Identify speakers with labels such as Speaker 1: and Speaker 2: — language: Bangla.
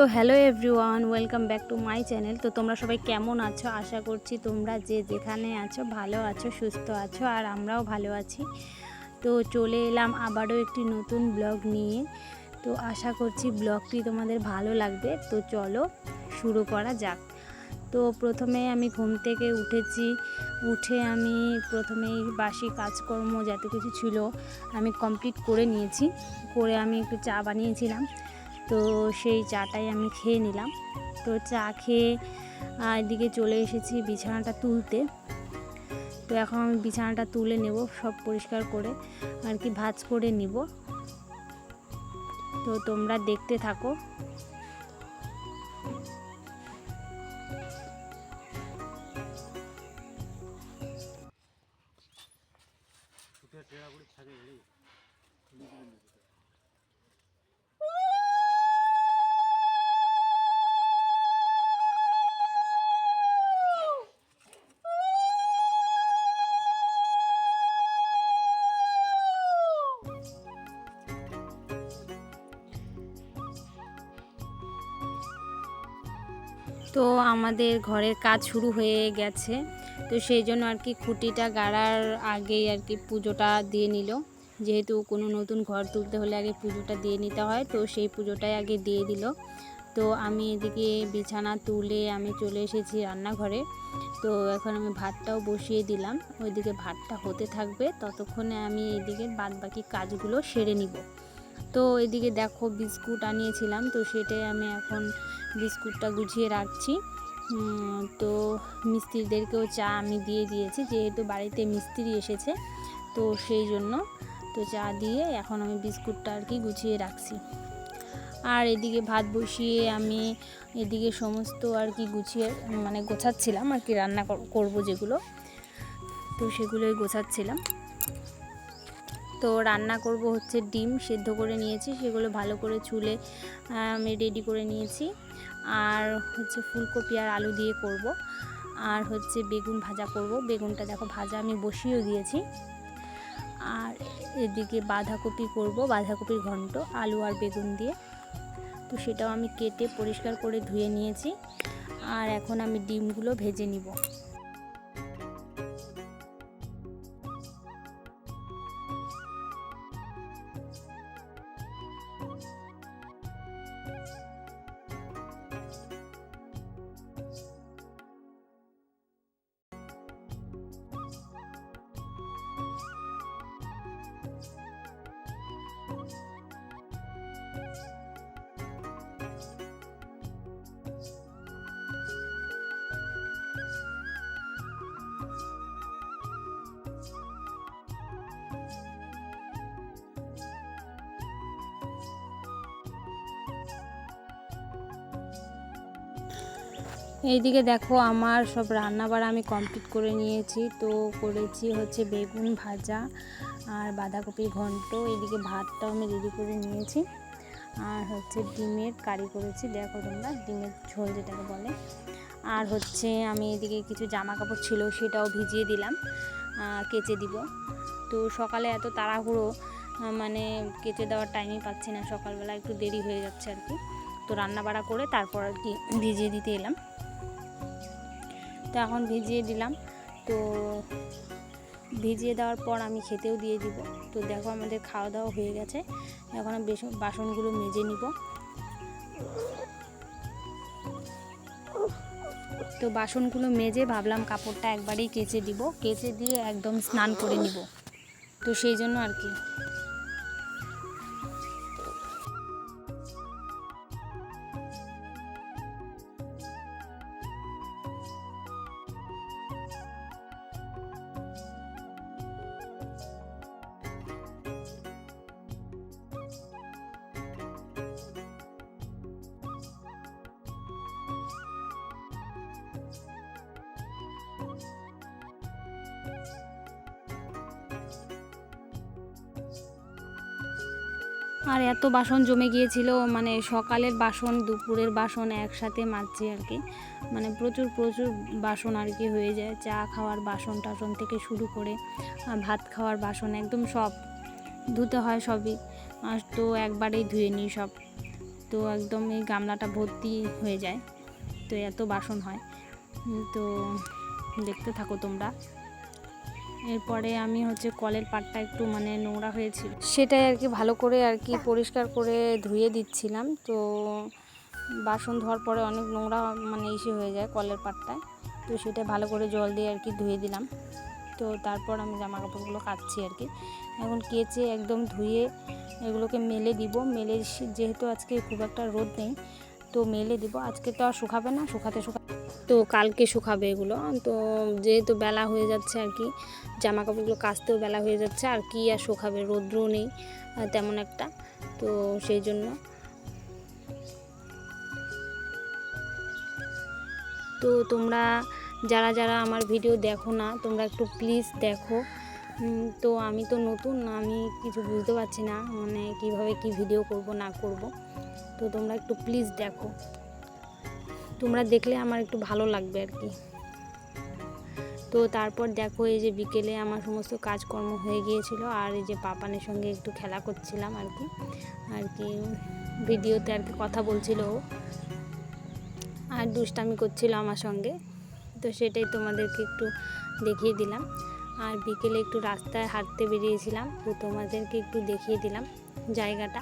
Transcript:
Speaker 1: Everyone welcome back to my channel তো তোমরা সবাই কেমন আছো? আশা করছি তোমরা যে যেখানে আছো ভালো আছো, সুস্থ আছো, আর আমরাও ভালো আছি। তো চলে এলাম আবারও একটি নতুন ব্লগ নিয়ে। তো আশা করছি ব্লগটি তোমাদের ভালো লাগবে। তো চলো শুরু করা যাক। তো প্রথমে আমি ঘুম থেকে উঠেছি। উঠে আমি প্রথমেই বাসি কাজকর্ম যত কিছু ছিল আমি কমপ্লিট করে নিয়েছি। করে আমি একটু চা বানিয়েছিলাম। তো সেই চাটাই আমি খেয়ে নিলাম। তো চা খেয়ে এদিকে চলে এসেছি বিছানাটা তুলতে। তো এখন আমি বিছানাটা তুলে নেব, সব পরিষ্কার করে আর কি ভাজ করে নিব। তো তোমরা দেখতে থাকো। তো আমাদের ঘরের কাজ শুরু হয়ে গেছে। তো সেই জন্য আর কি খুঁটিটা গাড়ার আগেই আর কি পুজোটা দিয়ে নিল। যেহেতু কোনো নতুন ঘর তুলতে হলে আগে পুজোটা দিয়ে নিতে হয়, তো সেই পুজোটাই আগে দিয়ে দিল। তো আমি এদিকে বিছানা তুলে আমি চলে এসেছি রান্নাঘরে। তো এখন আমি ভাতটাও বসিয়ে দিলাম। ওইদিকে ভাতটা হতে থাকবে, ততক্ষণে আমি এদিকে বাদ বাকি কাজগুলো সেরে নিব। তো এদিকে দেখো বিস্কুট আনিয়েছিলাম, তো সেটাই আমি এখন বিস্কুটটা গুছিয়ে রাখছি। তো মিস্ত্রিদেরকেও চা আমি দিয়ে দিয়েছি, যেহেতু বাড়িতে মিস্ত্রি এসেছে, তো সেই জন্য তো চা দিয়ে এখন আমি বিস্কুটটা আর কি গুছিয়ে রাখছি। আর এদিকে ভাত বসিয়ে আমি এদিকে সমস্ত আর কি গুছিয়ে মানে গোছাচ্ছিলাম আর কি রান্না কর- করব যেগুলো, তো সেগুলোই গোছাচ্ছিলাম। তো রান্না করব হচ্ছে ডিম সেদ্ধ করে নিয়েছি, সেগুলো ভালো করে চুলে আমি রেডি করে নিয়েছি। আর হচ্ছে ফুলকপি আর আলু দিয়ে করব। আর হচ্ছে বেগুন ভাজা করব। বেগুনটা দেখো ভাজা আমি বসিয়েও দিয়েছি। আর এদিকে বাঁধাকপি করব, বাঁধাকপির ঘন্ট, আলু আর বেগুন দিয়ে। তো সেটাও আমি কেটে পরিষ্কার করে ধুয়ে নিয়েছি। আর এখন আমি ডিমগুলো ভেজে নিব। এইদিকে দেখো আমার সব রান্না বাড়া আমি কমপ্লিট করে নিয়েছি। তো করেছি হচ্ছে বেগুন ভাজা আর বাঁধাকপির ঘন্ট। এইদিকে ভাতটাও আমি রেডি করে নিয়েছি। আর হচ্ছে ডিমের কারি করেছি। দেখো তোমরা ডিমের ঝোল যেটাকে বলে। আর হচ্ছে আমি এদিকে কিছু জামা কাপড় ছিল সেটাও ভিজিয়ে দিলাম কেচে দিব। তো সকালে এত তাড়াহুড়ো মানে কেচে দেওয়ার টাইমই পাচ্ছি না। সকালবেলা একটু দেরি হয়ে যাচ্ছে আর কি। তো রান্না বাড়া করে তারপর আর কি ভিজিয়ে দিতে এলাম। তো এখন ভিজিয়ে দিলাম। তো ভিজিয়ে দেওয়ার পর আমি খেতেও দিয়ে দিব। তো দেখো আমাদের খাওয়া দাওয়া হয়ে গেছে। এখন বাসনগুলো মেজে নিব। তো বাসনগুলো মেজে ভাবলাম কাপড়টা একবারেই কেচে দিব। কেচে দিয়ে একদম স্নান করে নিব। তো সেই জন্য আর কি। আর এত বাসন জমে গিয়েছিল মানে সকালের বাসন, দুপুরের বাসন একসাথে মাজছি আর কি। মানে প্রচুর প্রচুর বাসন আর কি হয়ে যায়। চা খাওয়ার বাসন টাসন থেকে শুরু করে ভাত খাওয়ার বাসন একদম সব, ধুতে হয় সবই। তো একবারেই ধুয়ে নিই সব। তো একদম এই গামলাটা ভর্তি হয়ে যায়। তো এত বাসন হয়। তো দেখতে থাকো তোমরা। এরপরে আমি হচ্ছে কলের পাটটা একটু মানে নোংরা হয়েছিল। সেটাই আর কি ভালো করে আর কি পরিষ্কার করে ধুয়ে দিচ্ছিলাম। তো বাসন ধোয়ার পরে অনেক নোংরা মানে ইসে হয়ে যায় কলের পাটটায়। তো সেটা ভালো করে জল দিয়ে আর কি ধুয়ে দিলাম। তো তারপর আমি জামা কাপড়গুলো কাচ্ছি আর কি। এখন কেচে একদম ধুয়ে এগুলোকে মেলে দিব। মেলে যেহেতু আজকে খুব একটা রোদ নেই তো মেলে দিব। আজকে তো আর শুকাবে না, শুকাতে শুকা তো কালকে শুকাবে এগুলো। তো যেহেতু বেলা হয়ে যাচ্ছে আর কি জামা কাপড়গুলো কাচতেও বেলা হয়ে যাচ্ছে, আর কি আর শুকাবে রৌদ্রও নেই তেমন একটা। তো সেই জন্য। তো তোমরা, যারা যারা আমার ভিডিও দেখো না, তোমরা একটু প্লিজ দেখো। তো আমি তো নতুন, আমি কিছু বুঝতে পারছি না মানে কীভাবে কি ভিডিও করব, না করব। তো তোমরা একটু প্লিজ দেখো। তোমরা দেখলে আমার একটু ভালো লাগবে আর কি। তো তারপর দেখো, এই যে বিকেলে আমার সমস্ত কাজকর্ম হয়ে গিয়েছিল, আর এই যে পাপানের সঙ্গে একটু খেলা করছিলাম আর কি। আর কি, ভিডিওতে আর কি কথা বলছিল আর দুষ্টামি করছিল আমার সঙ্গে। তো সেটাই তোমাদেরকে একটু দেখিয়ে দিলাম। আর বিকেলে একটু রাস্তায় হাঁটতে বেরিয়েছিলাম তো তোমাদেরকে একটু দেখিয়ে দিলাম জায়গাটা।